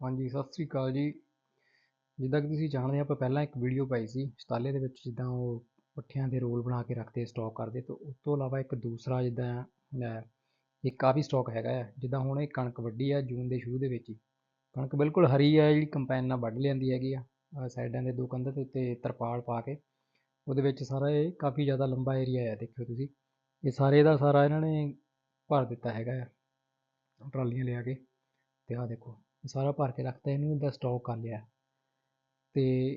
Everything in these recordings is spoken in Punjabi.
ਹਾਂਜੀ, ਸਤਿ ਸ੍ਰੀ ਅਕਾਲ ਜੀ। ਜਿੱਦਾਂ ਕਿ ਤੁਸੀਂ ਜਾਣਦੇ ਆਪਾਂ ਪਹਿਲਾਂ ਇੱਕ ਵੀਡੀਓ ਪਾਈ ਸੀ, ਸ਼ਤਾਲੇ ਦੇ ਵਿੱਚ ਜਿੱਦਾਂ ਉਹ ਪੱਠਿਆਂ ਦੇ ਰੋਲ ਬਣਾ ਕੇ ਰੱਖਦੇ ਸਟਾਕ ਕਰਦੇ, ਤੇ ਉਸ ਤੋਂ ਇਲਾਵਾ ਇੱਕ ਦੂਸਰਾ ਜਿੱਦਾਂ ਹੈ, ਇੱਕ ਕਾਫੀ ਸਟਾਕ ਹੈਗਾ ਆ, ਜਿੱਦਾਂ ਹੁਣ ਇਹ ਕਣਕ ਵੱਢੀ ਆ ਜੂਨ ਦੇ ਸ਼ੁਰੂ ਦੇ ਵਿੱਚ ਹੀ। ਕਣਕ ਬਿਲਕੁਲ ਹਰੀ ਆ, ਜਿਹੜੀ ਕੰਪੈਨ ਨਾਲ ਵੱਢ ਲਿਆਂਦੀ ਹੈਗੀ ਆ ਸਾਈਡਾਂ ਦੇ ਦੋ ਕੰਧਾਂ ਦੇ ਉੱਤੇ ਤਰਪਾਲ ਪਾ ਕੇ, ਉਹਦੇ ਵਿੱਚ ਸਾਰਾ ਇਹ ਕਾਫੀ ਜ਼ਿਆਦਾ ਲੰਬਾ ਏਰੀਆ ਆ, ਦੇਖਿਓ ਤੁਸੀਂ। ਇਹ ਸਾਰੇ ਦਾ ਸਾਰਾ ਇਹਨਾਂ ਨੇ ਭਰ ਦਿੱਤਾ ਹੈਗਾ ਆ, ਟਰਾਲੀਆਂ ਲਿਆ ਕੇ, ਤੇ ਆਹ ਦੇਖੋ। ਸਾਰਾ ਭਰ ਕੇ ਰੱਖਤਾ, ਇਹਨੂੰ ਇਹਦਾ ਸਟਾਕ ਕਰ ਲਿਆ। ਅਤੇ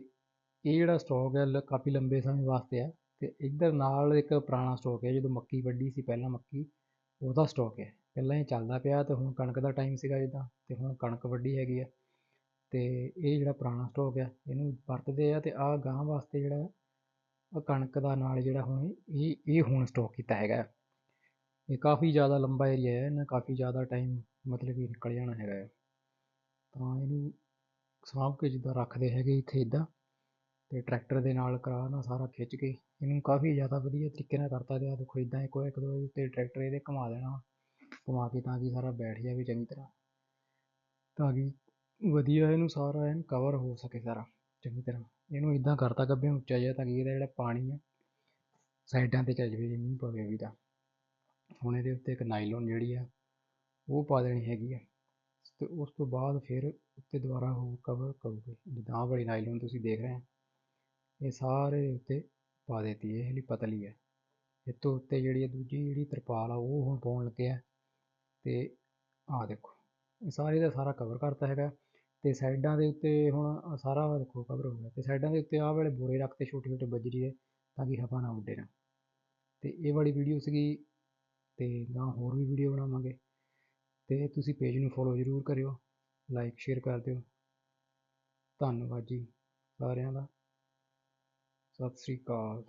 ਇਹ ਜਿਹੜਾ ਸਟਾਕ ਹੈ, ਲ, ਕਾਫੀ ਲੰਬੇ ਸਮੇਂ ਵਾਸਤੇ ਹੈ। ਅਤੇ ਇੱਧਰ ਨਾਲ ਇੱਕ ਪੁਰਾਣਾ ਸਟਾਕ ਹੈ, ਜਦੋਂ ਮੱਕੀ ਵੱਢੀ ਸੀ, ਪਹਿਲਾਂ ਮੱਕੀ, ਉਹਦਾ ਸਟਾਕ ਹੈ। ਪਹਿਲਾਂ ਇਹ ਚੱਲਦਾ ਪਿਆ ਅਤੇ ਹੁਣ ਕਣਕ ਦਾ ਟਾਈਮ ਸੀਗਾ ਜਿੱਦਾਂ ਅਤੇ ਹੁਣ ਕਣਕ ਵੱਢੀ ਹੈਗੀ ਆ ਅਤੇ ਇਹ ਜਿਹੜਾ ਪੁਰਾਣਾ ਸਟਾਕ ਹੈ, ਇਹਨੂੰ ਵਰਤਦੇ ਆ ਅਤੇ ਆਹ ਗਾਂ ਵਾਸਤੇ ਜਿਹੜਾ ਆ ਕਣਕ ਦਾ ਨਾਲ ਜਿਹੜਾ ਹੁਣ ਇਹ ਇਹ ਹੁਣ ਸਟਾਕ ਕੀਤਾ ਹੈਗਾ। ਇਹ ਕਾਫੀ ਜ਼ਿਆਦਾ ਲੰਬਾ ਏਰੀਆ ਹੈ, ਇਹਨਾਂ ਕਾਫੀ ਜ਼ਿਆਦਾ ਟਾਈਮ ਮਤਲਬ ਕਿ ਨਿਕਲ ਜਾਣਾ ਹੈਗਾ ਤਾਂ ਇਹਨੂੰ ਸਾਂਭ ਕੇ ਜਿੱਦਾਂ ਰੱਖਦੇ ਹੈਗੇ ਇੱਥੇ ਇੱਦਾਂ ਅਤੇ ਟਰੈਕਟਰ ਦੇ ਨਾਲ ਕਰਾ ਨਾ ਸਾਰਾ ਖਿੱਚ ਕੇ ਇਹਨੂੰ ਕਾਫੀ ਜ਼ਿਆਦਾ ਵਧੀਆ ਤਰੀਕੇ ਨਾਲ ਕਰਤਾ ਤੇ ਆ ਦੇਖੋ ਇੱਦਾਂ ਇੱਕੋ ਇੱਕ ਦੋ ਉੱਤੇ ਟਰੈਕਟਰ ਇਹਦੇ ਘੁੰਮਾ ਦੇਣਾ, ਘੁੰਮਾ ਕੇ ਤਾਂ ਕਿ ਸਾਰਾ ਬੈਠ ਜਾਵੇ ਚੰਗੀ ਤਰ੍ਹਾਂ, ਤਾਂ ਕਿ ਵਧੀਆ ਇਹਨੂੰ ਸਾਰਾ ਐਨ ਕਵਰ ਹੋ ਸਕੇ ਸਾਰਾ ਚੰਗੀ ਤਰ੍ਹਾਂ। ਇਹਨੂੰ ਇਦਾਂ ਕਰਤਾ ਗੱਬੇ ਉੱਚਾ ਜਿਹਾ ਤਾਂ ਕਿ ਇਹਦਾ ਜਿਹੜਾ ਪਾਣੀ ਆ ਸਾਈਡਾਂ ਤੇ ਚੱਲ ਜਾਵੇ ਜੇ ਮੀਂਹ ਪਵੇ ਵੀ ਤਾਂ। ਹੁਣ ਇਹਦੇ ਉੱਤੇ ਇੱਕ ਨਾਈਲੋਨ ਜਿਹੜੀ ਆ ਉਹ ਪਾ ਦੇਣੀ ਹੈਗੀ ਆ। ਅਤੇ ਉਸ ਤੋਂ ਬਾਅਦ ਫਿਰ ਉੱਤੇ ਦੁਬਾਰਾ ਉਹ ਕਵਰ ਕਰੂਗੇ। ਜਿੱਦਾਂ ਆਹ ਵਾਲੀ ਨਾਈਲੋਨ ਤੁਸੀਂ ਦੇਖ ਰਹੇ ਇਹ ਸਾਰੇ ਉੱਤੇ ਪਾ ਦਿੱਤੀ ਇਹ ਲਈ ਪਤਲੀ ਹੈ। ਇਹ ਤੋਂ ਉੱਤੇ ਜਿਹੜੀ ਹੈ ਦੂਜੀ ਜਿਹੜੀ ਤਰਪਾਲ ਆ, ਉਹ ਹੁਣ ਪਾਉਣ ਲੱਗੇ ਆ। ਤੇ ਆਹ ਦੇਖੋ, ਇਹ ਸਾਰੇ ਦਾ ਸਾਰਾ ਕਵਰ ਕਰਤਾ ਹੈਗਾ। ਤੇ ਸਾਈਡਾਂ ਦੇ ਉੱਤੇ ਹੁਣ ਸਾਰਾ ਦੇਖੋ ਕਵਰ ਹੋ ਗਿਆ। ਤੇ ਸਾਈਡਾਂ ਦੇ ਉੱਤੇ ਆਹ ਵਾਲੇ ਬੋਰੇ ਰੱਖਤੇ ਛੋਟੇ ਛੋਟੇ ਬਜਰੀ ਦੇ ਤਾਂ ਕਿ ਹਵਾ ਨਾ ਉੱਡੇ ਨਾ। ਤੇ ਇਹ ਵਾਲੀ ਵੀਡੀਓ ਸੀਗੀ, ਤੇ ਗਾਂ ਹੋਰ ਵੀ ਵੀਡੀਓ ਬਣਾਵਾਂਗੇ। ਅਤੇ ਤੁਸੀਂ ਪੇਜ ਨੂੰ ਫੋਲੋ ਜ਼ਰੂਰ ਕਰਿਓ ਲਾਈਕ ਸ਼ੇਅਰ ਕਰ ਦਿਓ। ਧੰਨਵਾਦ ਜੀ ਸਾਰਿਆਂ ਦਾ। ਸਤਿ ਸ੍ਰੀ ਅਕਾਲ।